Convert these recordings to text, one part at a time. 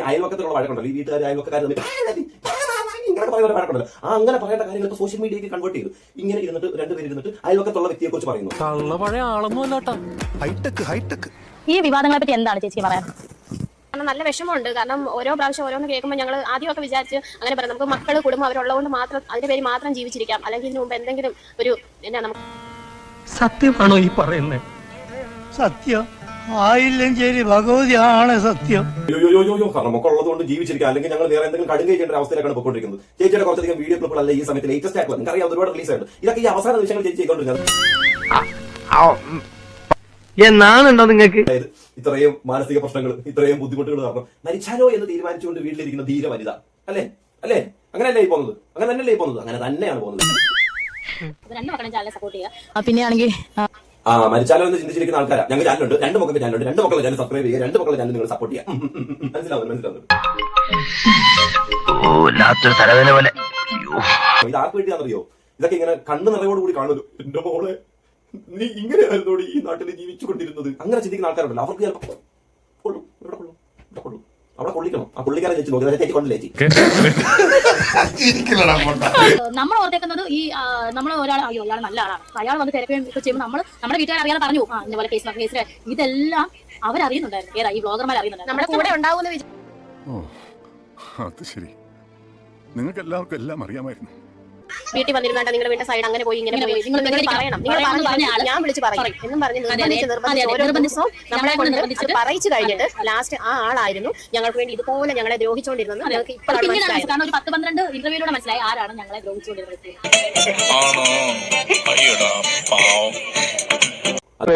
ഈ അയൽവക്കത്തിലുള്ള വഴക്കുണ്ടല്ലോ. ഈ വീട്ടുകാർ അയൽവക്കാർ തമ്മിൽ ഇങ്ങനെ പറയുന്ന വഴക്കുണ്ടല്ലോ. ആ അങ്ങനെ പറയേണ്ട കാര്യങ്ങൾ ഇപ്പൊ സോഷ്യൽ മീഡിയയിലേക്ക് കൺവേർട്ട് ചെയ്തു. ഇങ്ങനെ ഇരുന്നിട്ട് രണ്ടുപേര് ഇരുന്നിട്ട് അയൽവക്കത്തുള്ള വ്യക്തിയെ കുറിച്ച് പറയുന്നു. കള്ള പഴയ ആളൊന്നും അല്ലാട്ടാ ഹൈടെക് ഹൈടെക്. ഈ വിവാദങ്ങളെ പറ്റി എന്താണ് ചേച്ചി പറയാൻ? കാരണം നല്ല വിഷമമുണ്ട്. കാരണം ഓരോ പ്രാവശ്യം ഓരോന്ന് കേൾക്കുമ്പോൾ ഞങ്ങൾ ആദ്യമൊക്കെ വിചാരിച്ച് അങ്ങനെ പറയാം. നമുക്ക് മക്കൾ കുടുംബം അവരുള്ളതുകൊണ്ട് മാത്രം അതിന്റെ പേര് മാത്രം ജീവിച്ചിരിക്കാം. അല്ലെങ്കിൽ ഇതിനു മുമ്പ് എന്തെങ്കിലും ഒരു എന്നാ നമുക്ക് സത്യമാണോ ഈ പറയുന്നത് സത്യം. ആയില്ലഞ്ചേരി ഭഗവതിയാണ് സത്യം. നമുക്കുള്ളത് കൊണ്ട് ജീവിച്ചിരിക്കുക. അല്ലെങ്കിൽ ഞങ്ങൾ വേറെ എന്തെങ്കിലും ചെയ്യേണ്ട ഒരു അവസ്ഥയിലാണ് പോയിക്കൊണ്ടിരിക്കുന്നത്. ചേച്ചിയുടെ കുറച്ചധികം വീഡിയോ ക്ലിപ്പുകൾ അല്ല ഈ സമയത്ത് ലേറ്റസ്റ്റ് ആക്കുക നിങ്ങൾക്ക് അറിയാം ഒരുപാട് റിലീസ് ആയിട്ട് ഇതൊക്കെ ഈ അവസാന നിമിഷങ്ങൾ ചേച്ചി ചെയ്തുകൊണ്ടിരുന്നത് എന്നാണുണ്ടോ നിങ്ങൾക്ക്? ഇത്രയും മാനസിക പ്രശ്നങ്ങൾ ഇത്രയും ബുദ്ധിമുട്ടുകൾ കാരണം മരിച്ചാലോ എന്ന് തീരുമാനിച്ചുകൊണ്ട് വീട്ടിലിരിക്കുന്ന ധീര വനിത. അല്ലേ? അല്ലേ? അങ്ങനെയല്ലേ ഈ പോകുന്നത്? അങ്ങനെ തന്നെയല്ലേ ഈ പോകുന്നത്? അങ്ങനെ തന്നെയാണ് പോകുന്നത്. പിന്നെയാണെങ്കിൽ മക്കളും മരിച്ചാലോ എന്ന് ചിന്തിച്ചിരിക്കുന്ന ആൾക്കാരാ. ഞങ്ങൾ ചാനലുണ്ട്. രണ്ട് മക്കളുടെ ചാനലുണ്ട്. രണ്ട് മക്കളുടെ ചാനൽ സബ്സ്ക്രൈബ് ചെയ്യുക. രണ്ട് മക്കളുടെ ചാനൽ നിങ്ങൾ സപ്പോർട്ട് ചെയ്യുക. മനസ്സിലാവുന്നു മനസ്സിലാവുന്നു. പോലെ. ഇത് ആർക്ക് വേണ്ടിയാണെന്നറിയോ? ഇതൊക്കെ ഇങ്ങനെ കണ്ണു നിറയോട് കൂടി കാണുമല്ലോ എന്റെ മോളെ നീ ഇങ്ങനെയായിരുന്നോടി ഈ നാട്ടിൽ ജീവിച്ചു കൊണ്ടിരുന്നത് അങ്ങനെ ചിന്തിക്കുന്ന ആൾക്കാരുണ്ടല്ലോ. അവർക്ക് ചിലപ്പോൾ കൊള്ളിക്കണം ആ പുള്ളിക്കാരെ ചേച്ചി നോക്കി. ചേച്ചി കൊണ്ടില്ലേ നമ്മൾ ഓർത്തേക്കുന്നത് ഈ നമ്മൾ ഒരാൾ അയ്യോ അയാൾ നല്ല ആളാണ്. അയാൾ വന്ന് ഒക്കെ ചെയ്യുമ്പോൾ നമ്മൾ നമ്മുടെ വീട്ടുകാർ അറിയാതെ പറഞ്ഞു ആ ഇതുപോലെ കേസ് കേസ് ഇതെല്ലാം അവരറിയുന്നുണ്ടായിരുന്നു. ഏതാ ഈ ബ്ലോഗർമാർ അറിയുന്നുണ്ടായിരുന്നു. നമ്മുടെ കൂടെ ഉണ്ടാവുമെന്ന് വിചാരിച്ചു അത് ശരി. നിങ്ങൾക്ക് എല്ലാവർക്കും എല്ലാം അറിയാമായിരുന്നു. വീട്ടിൽ വന്നിരുന്നാണ്ട് നിങ്ങൾ വീട്ടിൽ സൈഡ് അങ്ങനെ പോയി ഇങ്ങനെ പോയി. നിങ്ങൾ പറയണം. നിങ്ങൾ പറഞ്ഞു ഞാൻ വിളിച്ച് പറയും. എന്നും പറഞ്ഞ് അതെ, അതെ. നിർബന്ധിച്ച് അതെ, നിർബന്ധിച്ച് ഓരോ ദിവസവും നമ്മളെ കൊണ്ട് പറയിച്ചു കഴിഞ്ഞിട്ട് ലാസ്റ്റ് ആ ആളായിരുന്നു. ഞങ്ങൾക്ക് വേണ്ടി ഇതുപോലെ ഞങ്ങളെ ദ്രോഹിച്ചുകൊണ്ടിരുന്നത് അതെ. ഞങ്ങൾക്ക് അത് ഇപ്പോഴാണ് മനസ്സിലായത്. കാരണം ഒരു പത്ത് പന്ത്രണ്ട് ഇന്റർവ്യൂലൂടെ മനസ്സിലായി ആരാണ് ഞങ്ങളെ ദ്രോഹിച്ചുകൊണ്ടിരുന്നത് പാവം.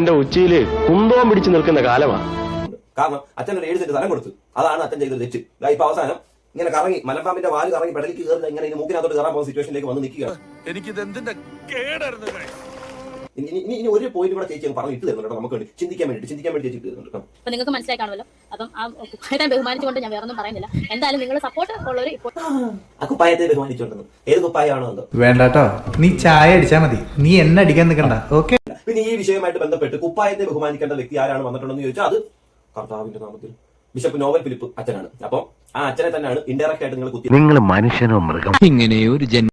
എന്റെ ഉച്ചയിൽ കുന്തവും പിടിച്ചു നിൽക്കുന്ന കാലമാണ്. കാരണം അച്ഛൻ ഒരു ഏഴ് സെറ്റ് സ്ഥലം കൊടുത്തു. അതാണ് അച്ഛൻ ചെയ്തത് തെറ്റ്. ഇപ്പൊ അവസാനം ഇങ്ങനെ കറങ്ങി മലമ്പാമ്പിന്റെ വാൽ കറങ്ങി പെടലിക്ക് കയറുന്ന ഇങ്ങനെ ഇനി മൂക്കിനകത്തോട്ട് കയറാൻ പോകുന്ന സിറ്റുവേഷനിലേക്ക് വന്ന് നിൽക്കുകയാണ്. എനിക്കിത് എന്തിന്റെ കേടായിരുന്നു? ഇനി ഇനി- ഇനി ഇനി ഒരു പോയിന്റ് കൂടെ ചേച്ചി പറഞ്ഞു ഇട്ട് തരുന്നുണ്ട് കേട്ടോ നമുക്ക് വേണ്ടി. ചിന്തിക്കാൻ വേണ്ടി ചിന്തിക്കാൻ വേണ്ടി ചേച്ചി തരുന്നുണ്ട് അപ്പൊ നിങ്ങൾക്ക് മനസ്സിലായി കാണുമല്ലോ? അപ്പം ആ കുപ്പായത്തെ ബഹുമാനിച്ചുകൊണ്ട് ഞാൻ വേറൊന്നും പറയുന്നില്ല. എന്തായാലും നിങ്ങൾ സപ്പോർട്ട് ഉള്ളവർ ഇപ്പോൾ ആ കുപ്പായത്തെ ബഹുമാനിച്ചുകൊണ്ടെന്ന് ഏത് കുപ്പായാണോ എന്തോ വേണ്ടാട്ടോ. നീ ചായ അടിച്ചാ മതി. നീ എന്നെ അടിക്കാൻ നിൽക്കണ്ട ഓക്കെ പിന്നെ ഈ വിഷയവുമായിട്ട് ബന്ധപ്പെട്ട് കുപ്പായത്തെ ബഹുമാനിക്കേണ്ട വ്യക്തി ആരാണ് വന്നിട്ടുണ്ടെന്ന് ചോദിച്ചാൽ അത് കർത്താവിന്റെ നാമത്തിൽ. ബിഷപ്പ് നോവൽ ഫിലിപ്പ് അച്ഛനാണ്. അപ്പം ആ അച്ഛനെ തന്നെയാണ് ഇൻഡയറക്റ്റ് ആയിട്ട് നിങ്ങൾ കുത്തി നിങ്ങൾ മനുഷ്യനോ മൃഗം ഇങ്ങനെ ഒരു ജന്മ